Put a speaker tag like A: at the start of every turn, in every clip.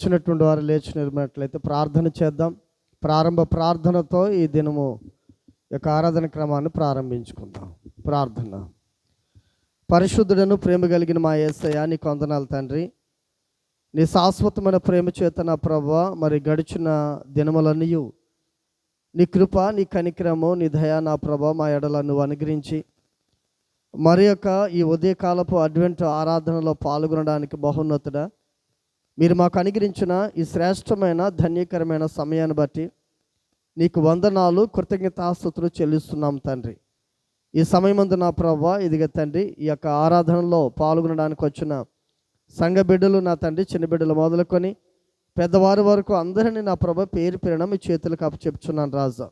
A: వచ్చినటువంటి వారు లేచి నిలబడినట్లయితే ప్రార్థన చేద్దాం. ప్రారంభ ప్రార్థనతో ఈ దినము యొక్క ఆరాధన క్రమాన్ని ప్రారంభించుకుందాం. ప్రార్థన. పరిశుద్ధుడను ప్రేమ కలిగిన మా ఏసయ్య నీ కొందనాలు తండ్రి. నీ శాశ్వతమైన ప్రేమ చేత నా ప్రభ మరి గడిచిన దినములన్నీ నీ కృప నీ కనిక్రము నీ దయ నా ప్రభ మా ఎడల నువ్వు అనుగ్రహించి మరి యొక్క ఈ ఉదయకాలపు అడ్వెంట్ ఆరాధనలో పాల్గొనడానికి బహున్నతుడా మీరు మాకు అనుగ్రహించిన ఈ శ్రేష్టమైన ధన్యకరమైన సమయాన్ని బట్టి నీకు వందనాలు కృతజ్ఞతాస్తుతులు చెల్లిస్తున్నాం తండ్రి. ఈ సమయమందు నా ప్రభా ఇదిగ తండ్రి ఈ యొక్క ఆరాధనలో పాల్గొనడానికి వచ్చిన సంఘ బిడ్డలు నా తండ్రి చిన్న బిడ్డలు మొదలుకొని పెద్దవారి వరకు అందరినీ నా ప్రభ పేరు పేరున మీ చేతులకు చెప్తున్నాను రాజా.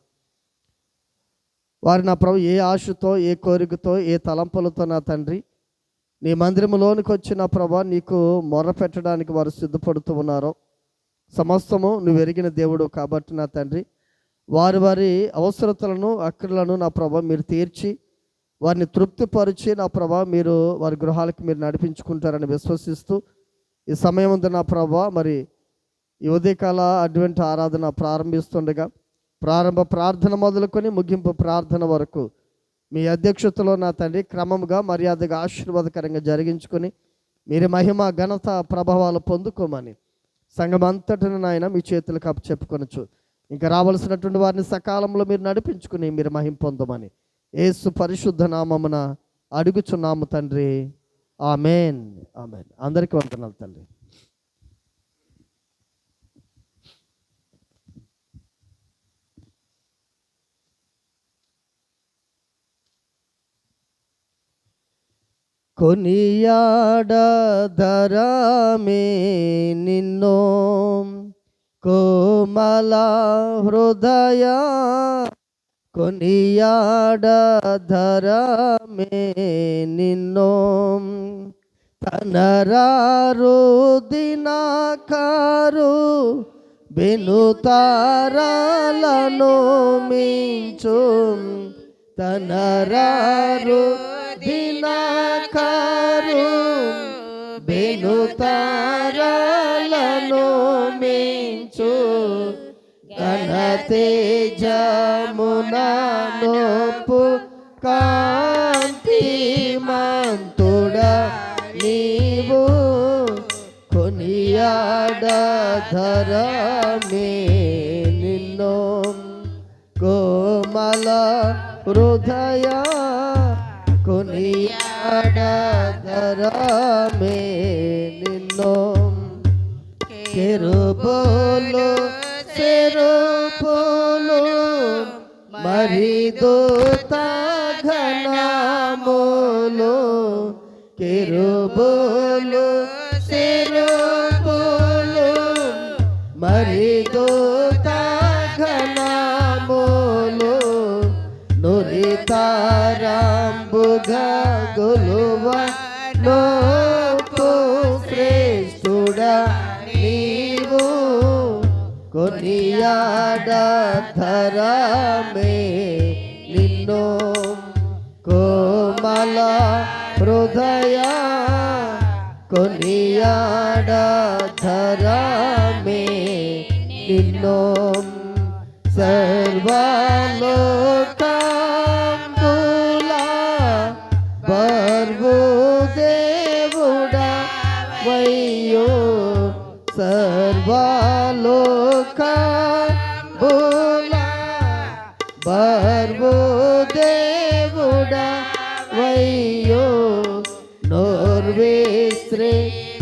A: వారి నా ప్రభు ఏ ఆశతో ఏ కోరికతో ఏ తలంపులతో నా తండ్రి నీ మందిరములోనికి వచ్చిన ప్రభా నీకు మొర్ర పెట్టడానికి వారు సిద్ధపడుతూ ఉన్నారు. సమస్తము నువ్వు ఎరిగిన దేవుడు కాబట్టి నా తండ్రి. వారి వారి అవసరతలను అక్కర్లను నా ప్రభా మీరు తీర్చి వారిని తృప్తిపరిచి నా ప్రభా మీరు వారి గృహాలకు మీరు నడిపించుకుంటారని విశ్వసిస్తూ ఈ సమయం ఉంది నా ప్రభా మరి ఈ ఉదయకాల అడ్వెంట్ ఆరాధన ప్రారంభిస్తుండగా ప్రారంభ ప్రార్థన మొదలుకొని ముగింపు ప్రార్థన వరకు మీ అధ్యక్షతలో నా తండ్రి క్రమముగా మర్యాదగా ఆశీర్వాదకరంగా జరిగించుకొని మీరు మహిమ ఘనత ప్రభావాలు పొందుకోమని సంఘం అంతటిని నాయన మీ చేతులకు అప్పు ఇంకా రావలసినటువంటి వారిని సకాలంలో మీరు నడిపించుకుని మీరు మహిం పొందమని ఏసు పరిశుద్ధ నామమున అడుగుచున్నాము తండ్రి. ఆమెన్. ఆమెన్. అందరికీ వందనాలు తండ్రి. కొనియాడధరమే నిన్నో కోమల హృదయ కొనియాడధరమే నిన్నో తనరారు దినాకారు బెనుతారాలను మించు తనరారు దినాకారు బెనుతారాలను మించు ఘనతేజమునోపు కాంతిమంతుడా నీవు కొనియాడధరమే నిన్నో కోమల హృదయ కొనియాడధరమే ಕಡಗರಮೆ ನಿನ್ನೋ ಕೆರುಬೋಲು ಸೆರುಬೋಲು ಮರಿದು ತಘನ ಮೋಲು ಕೆರುಬೋಲು కొనియాడధరమే నిన్నో కోమల హృదయ కొనియాడధరమే నిన్నో సర్వలోకంబులా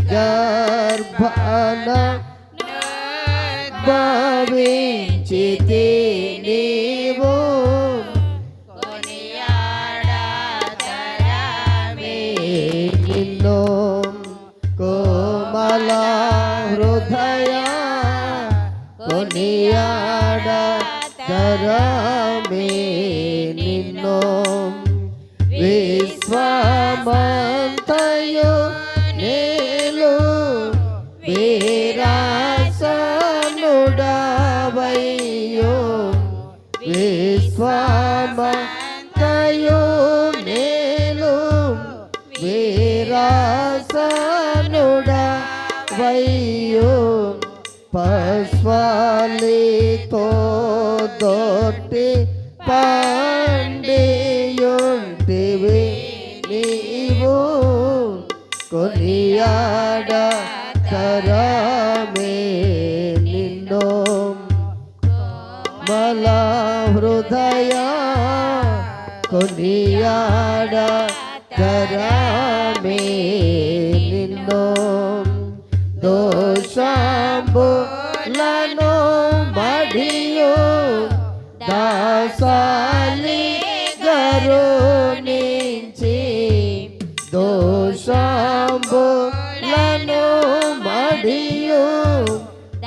A: నోర్వేశ్రీ గర్భన భావించితే నీవు నిన్నో కోమల హృదయ வையும் பஸ்வாலித்தோ தொட்டி பாண்டியுண்டிவி நீவும் கொனியாட கராமே நின்னோம். மலா ஹிருதயா கொனியாட கராமே దోషంబులను మడియు దాసాలి గరునించి దోషంబులను మడియు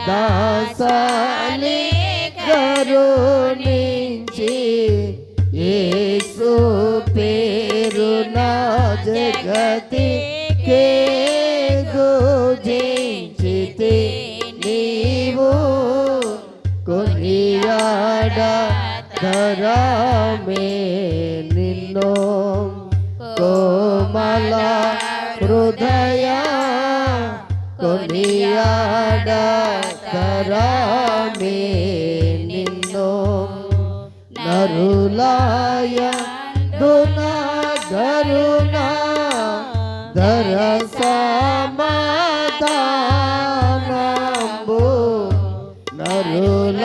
A: దాసాలి గరునించి యేసు పేరు నా జగతి ధరమే నిన్నో కోమల హృదయ కొనియాడ ధరమే నిన్నో నరులాయ దునా గరునా ధర సమాధానంబు నరులాయందున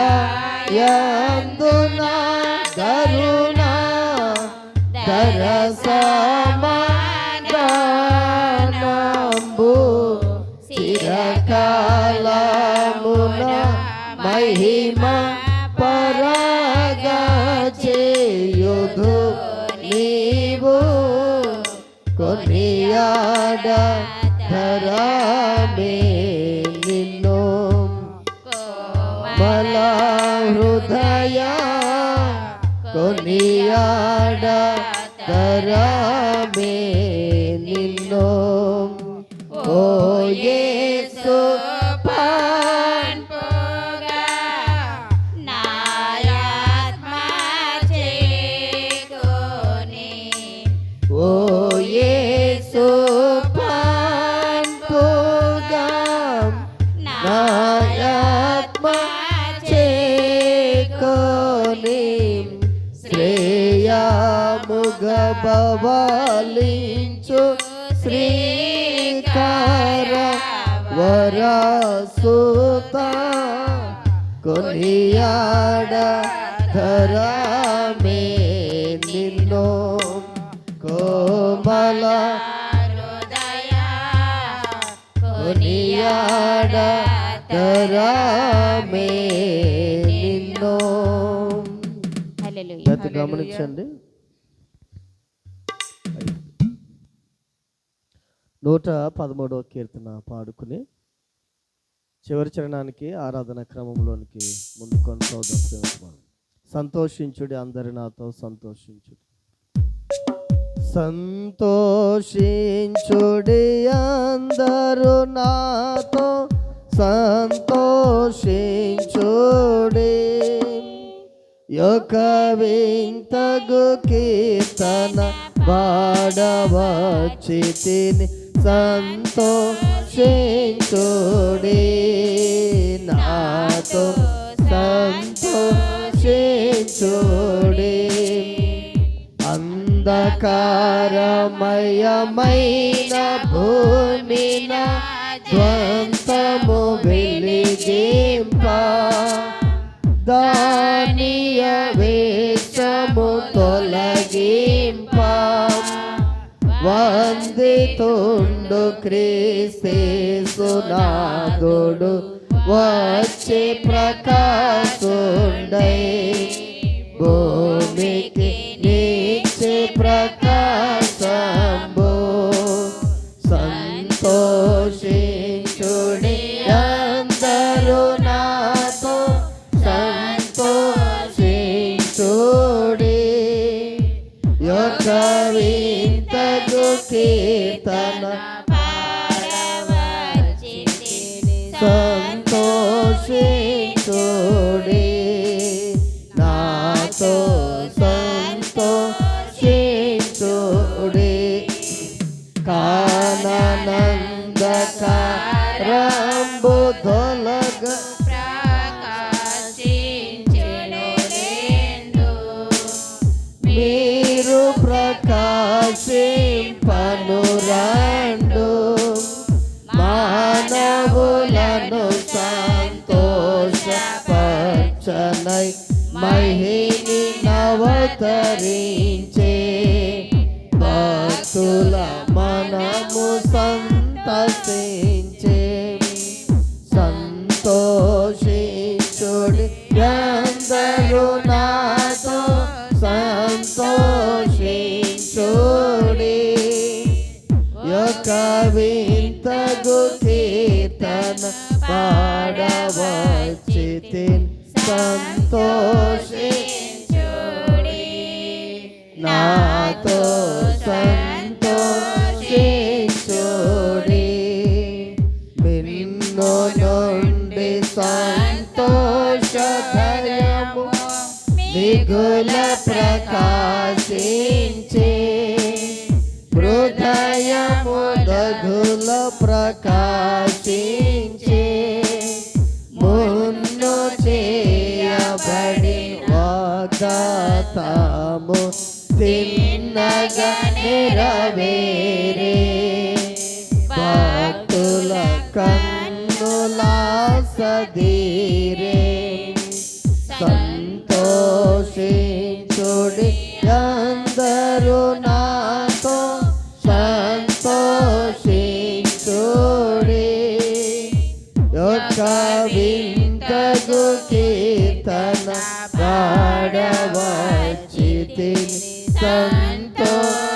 A: మహిమ పరాగా చేయుదు నీవు కొనియాడ ధరమే నిన్ను బల హృదయ కొనియాడ ధరమే బవలించు శ్రీకార వరసుత కొనియాడ ధరమే నిన్నో కోమల
B: హృదయ
A: కొనియాడ ధరమే నిన్నో
B: హల్లెలూయా.
A: గతి గమనించండి. నూట పదమూడవ కీర్తన పాడుకుని చివరి చరణానికి ఆరాధన క్రమంలోనికి ముందు కొనసాగుదాం సంతోషించుడి అందరి నాతో సంతోషించుడి. సంతోషించుడి అందరు నాతో సంతోషించుడి. యొక్క వింతగు కీర్తన వాడవచ్చి తిని సంతోషించుడి నాతో సంతోషించుడి అంధకారమయమైన భూమిన ద్వంతము వెలిగింప దా వందితుండు క్రీస్తేసునాథుడు వచ్చే ప్రకాశుండై భూమికి నీచే ప్రకాశంబో. సంతోషించుడి అందరూ నాతో సంతోషించుడి. యొక్క వింతగు అవతరించే భక్తుల మనము సంతసించే. సంతోషించుడి అందరూ నాతో సంతోషించుడి. యొక్క వింతగు కీర్తన పాడవచ్చితిన్ సంతోషి నాతో సంతోషించుడి నిన్ను నుండి సంతోషధరము దిగుల ప్రకాశించే హృదయము దగుల ప్రకాశించే మున్ను చేయబడి వాగ్దాతము తిన్నగా నెరవేరే భక్తుల కన్నుల సదీరే సంతోషించుడి